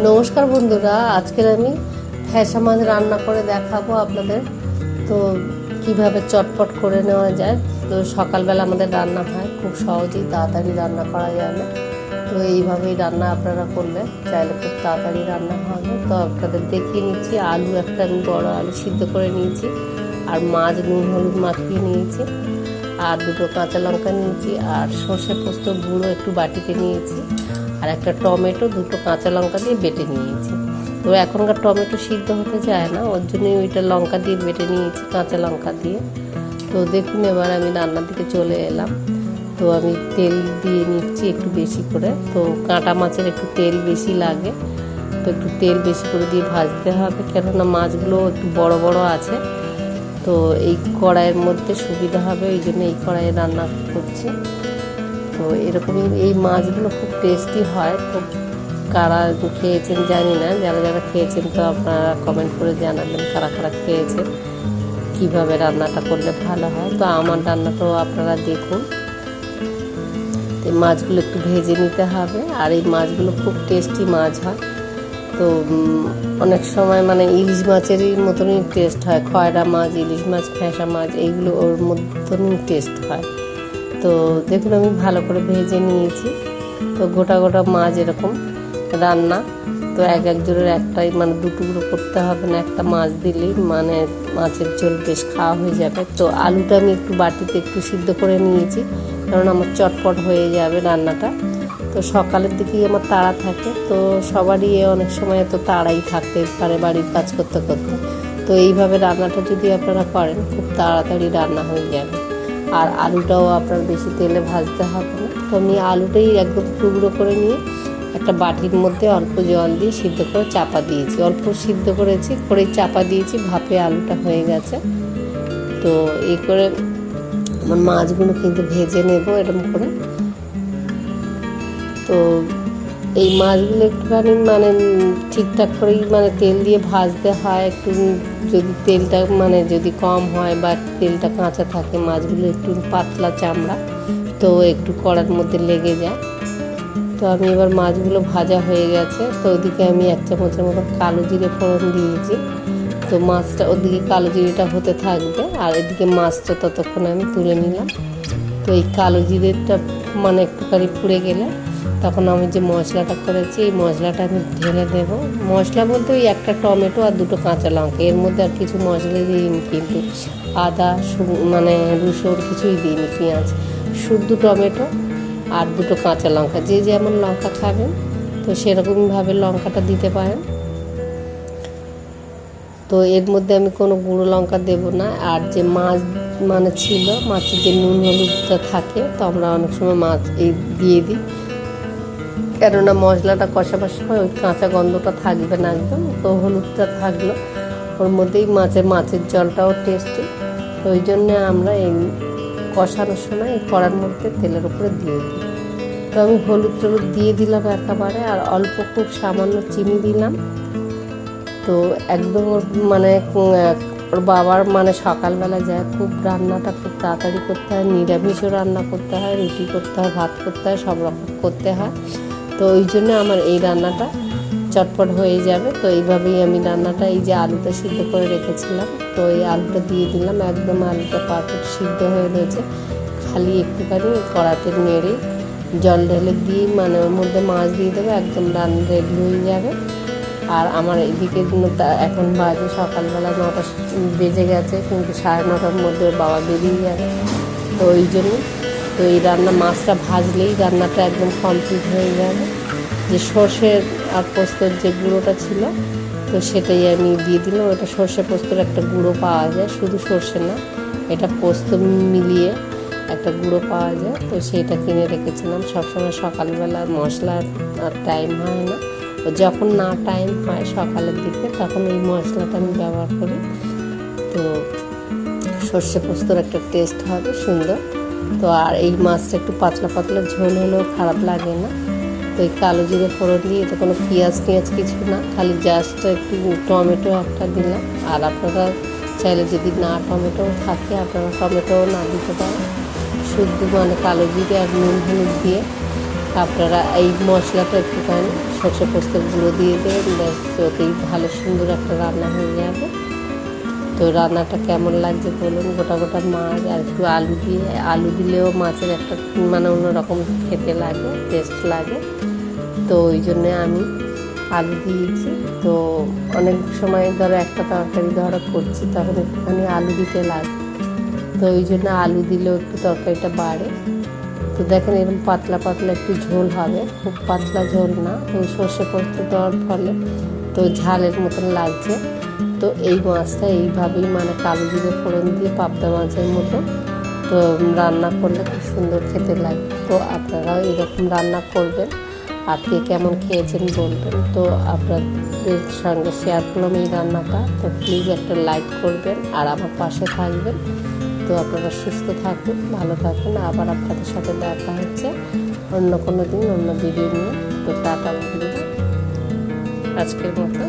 নমস্কার বন্ধুরা, আজকের আমি ফ্যাসা মাছ রান্না করে দেখাবো আপনাদের। তো কীভাবে চটপট করে নেওয়া যায়। তো সকালবেলা আমাদের রান্না হয়, খুব সহজেই তাড়াতাড়ি রান্না করা যাবে তো এইভাবেই রান্না আপনারা করলে চাইলে খুব তাড়াতাড়ি রান্না হবে তো আপনাদের দেখিয়ে নিচ্ছি, আলু একটা আমি বড় আলু সিদ্ধ করে নিয়েছি, আর মাছ, নুন, হলুদ মাখিয়ে নিয়েছি, আর দুটো কাঁচা লঙ্কা নিয়েছি, আর সর্ষে পোস্ত গুঁড়ো একটু বাটিতে নিয়েছি। আর একটা টমেটো, দুটো কাঁচা লঙ্কা দিয়ে বেটে নিয়েছি। তো এখনকার টমেটো সিদ্ধ হতে চায় না, ওর জন্যই ওইটা লঙ্কা দিয়ে বেটে নিয়েছি, কাঁচা লঙ্কা দিয়ে। তো দেখুন এবার আমি রান্নার দিকে চলে এলাম। তো আমি তেল দিয়ে নিচ্ছি একটু বেশি করে। তো কাঁটা মাছের একটু তেল বেশি লাগে। তো একটু তেল বেশি করে দিয়ে ভাজতে হবে, কেননা মাছগুলো একটু বড় বড় আছে। তো এই কড়াইয়ের মধ্যে সুবিধা হবে, ওই জন্য এই কড়াইয়ে রান্না করছি। তো এরকমই এই মাছগুলো খুব টেস্টি হয় তো কারা খেয়েছেন জানি না, যারা যারা খেয়েছেন তো আপনারা কমেন্ট করে জানাবেন কারা কারা খেয়েছেন, কীভাবে রান্নাটা করলে ভালো হয়। তো আমার রান্নাটাও আপনারা দেখুন এই মাছগুলো একটু ভেজে নিতে হবে, আর এই মাছগুলো খুব টেস্টি মাছ হয়। তো অনেক সময় মানে ইলিশ মাছেরই মতনই টেস্ট হয়, খয়রা মাছ, ইলিশ মাছ, ফ্যাঁসা মাছ, এইগুলো ওর মতনই টেস্ট হয়। তো দেখুন, আমি ভালো করে ভেজে নিয়েছি। তো গোটা গোটা মাছ এরকম রান্না। তো এক এক জোরের একটাই মানে দু টুকরো করতে হবে না, একটা মাছ দিলেই মানে মাছের ঝোল বেশ খাওয়া হয়ে যাবে। তো আলুটা আমি একটু বাটিতে একটু সিদ্ধ করে নিয়েছি, কারণ আমার চটপট হয়ে যাবে রান্নাটা। তো সকালের দিকেই আমার তাড়া থাকে, তো সবারই অনেক সময় তো তাড়াই থাকতে পারে বাড়ির কাজ করতে করতে। তো এইভাবে রান্নাটা যদি আপনারা করেন, খুব তাড়াতাড়ি রান্না হয়ে যাবে। আর আলুটাও আপনার বেশি তেলে ভাজতে হবে না। তো আমি আলুটাই একদম টুকরো করে নিয়ে একটা বাটির মধ্যে অল্প জল দিয়ে সিদ্ধ করে চাপা দিয়েছি। অল্প সিদ্ধ করেছি, করে চাপা দিয়েছি, ভাপে আলুটা হয়ে গেছে। তো এই করে আমার মাছগুলো কিন্তু ভেজে নেব এরকম করে। তো এই মাছগুলো একটুখানি মানে ঠিকঠাক করেই মানে তেল দিয়ে ভাজতে হয়, একটু যদি তেলটা মানে যদি কম হয় বা তেলটা কাঁচা থাকে মাছগুলো একটু পাতলা চামড়া, তো একটু কড়ার মধ্যে লেগে যায়। তো আমি এবার মাছগুলো ভাজা হয়ে গেছে, তো ওদিকে আমি এক চামচের মতো কালো জিরে ফোড়ন দিয়েছি। তো মাছটা ওদিকে কালো জিরেটা হতে থাকবে, আর এদিকে মাছটা ততক্ষণ আমি তুলে নিলাম। তো এই কালো জিরেটা মানে একটুখানি পুড়ে গেলে তখন আমি যে মশলাটা করেছি, এই মশলাটা আমি ঢেলে দেব। মশলা বলতে ওই একটা টমেটো আর দুটো কাঁচা লঙ্কা। এর মধ্যে আর কিছু মশলা দিইনি কিন্তু আদা মানে রসুন কিছুই দিইনি, পেঁয়াজ। শুদ্ধ টমেটো আর দুটো কাঁচা লঙ্কা। যে যেমন লঙ্কা খাবেন, তো সেরকমভাবে লঙ্কাটা দিতে পারেন। তো এর মধ্যে আমি কোনো গুঁড়ো লঙ্কা দেব না। আর যে মাছ মানে ছিল, মাছের যে নুন হলুদটা থাকে, তো আমরা অনেক সময় মাছ এই দিয়ে দিই। কেননা মশলাটা কষাবার সময় ওই কাঁচা গন্ধটা থাকবে না একদম, তো হলুদটা থাকল। ওর মধ্যেই মাছের মাছের জলটাও টেস্টি ওই জন্যে আমরা এই কষানোর সময় এই কড়ার মধ্যে তেলের উপরে দিয়ে দিই। তো আমি হলুদ টলুদ দিয়ে দিলাম একেবারে, আর অল্প খুব সামান্য চিনি দিলাম। তো একদম ওর মানে ওর বাবার মানে সকালবেলা যায়, খুব রান্নাটা খুব তাড়াতাড়ি করতে হয়, নিরামিষও রান্না করতে হয়, রুটি করতে হয়, ভাত করতে হয়, সব রকম করতে হয়। তো ওই জন্য আমার এই রান্নাটা চটপট হয়ে যাবে। তো এইভাবেই আমি রান্নাটা এই যে আলুটা সিদ্ধ করে রেখেছিলাম, তো এই আলুটা দিয়ে দিলাম। একদম আলুটা পারফেক্ট সিদ্ধ হয়ে রয়েছে। খালি একটুখানি কড়াতে নেড়ে জল ঢেলে দিয়ে মানে ওর মধ্যে মাছ দিয়ে দেবো, একদম রান্না রেডি হয়ে যাবে। আর আমার এদিকে এখন বাজে সকালবেলা নটা, বেজে গেছে কিন্তু সাড়ে নটার মধ্যে বাবা বেরিয়ে যাবে তো ওই জন্য তো এই রান্না মাছটা ভাজলেই রান্নাটা একদম কমপ্লিট হয়ে যাবে। যে সর্ষের আর পোস্তর যে গুঁড়োটা ছিল, তো সেটাই আমি দিয়ে দিলাম। ওটা সর্ষে পোস্তর একটা গুঁড়ো পাওয়া যায়, শুধু সর্ষে না, এটা পোস্ত মিলিয়ে একটা গুঁড়ো পাওয়া যায়। তো সেটা কিনে রেখেছিলাম। সবসময় সকালবেলা মশলা আর টাইম হয় না। তো যখন না টাইম হয় সকালের দিকে, তখন এই মশলাটা আমি ব্যবহার করি। তো সর্ষে পোস্তর একটা টেস্ট হবে, সুন্দর। তো আর এই মাছটা একটু পাতলা পাতলা ঝোল হলেও খারাপ লাগে না। তো এই কালো জিরে ফোড়ন দিয়ে এটা কোনো পেঁয়াজ টিয়াজ কিছু না, খালি জাস্ট একটু টমেটো একটা দিলাম। আর আপনারা চাইলে যদি না টমেটো থাকে, আপনারা টমেটোও না দিতে পারেন। শুদ্ধ মানে কালো জিরে আর নুন হলুদ দিয়ে আপনারা এই মশলাটা একটু একটুখানি সর্ষে পোস্ত গুঁড়ো দিয়ে দেবেন, ব্যাস ভালো সুন্দর একটা রান্না হয়ে যাবে। তো রান্নাটা কেমন লাগছে বলুন? গোটা গোটা মাছ আর একটু আলু দিয়ে, আলু দিলেও মাছের একটা মানে অন্যরকম খেতে লাগে টেস্ট লাগে। তো ওই জন্যে আমি আলু দিয়েছি। তো অনেক সময় ধরো একটা তরকারি ধরো করছি, তখন একটুখানি আলু দিতে লাগে। তো ওই জন্য আলু দিলেও একটু তরকারিটা বাড়ে। তো দেখেন এরকম পাতলা পাতলা একটু ঝোল হবে। খুব পাতলা ঝোল না ওই সর্ষে পোস্ত দেওয়ার ফলে তো ঝালের মতন লাগছে। তো এই মাছটা এইভাবেই মানে কালো জিরে ফোড়ন দিয়ে পাবদা মাছের মতো, তো রান্না করলে খুব সুন্দর খেতে লাগে। তো আপনারাও এরকম রান্না করবেন আর কে কেমন খেয়েছেন বলবেন। তো আপনাদের সঙ্গে শেয়ার করলাম এই রান্নাটা। তো প্লিজ একটা লাইক করবেন আর আমার পাশে থাকবেন। তো আপনারা সুস্থ থাকুন, ভালো থাকুন। আবার আপনাদের সাথে দেখা হচ্ছে অন্য কোনো দিন, অন্য ভিডিও নিয়ে। তো বন্ধুরা। আজকের মতো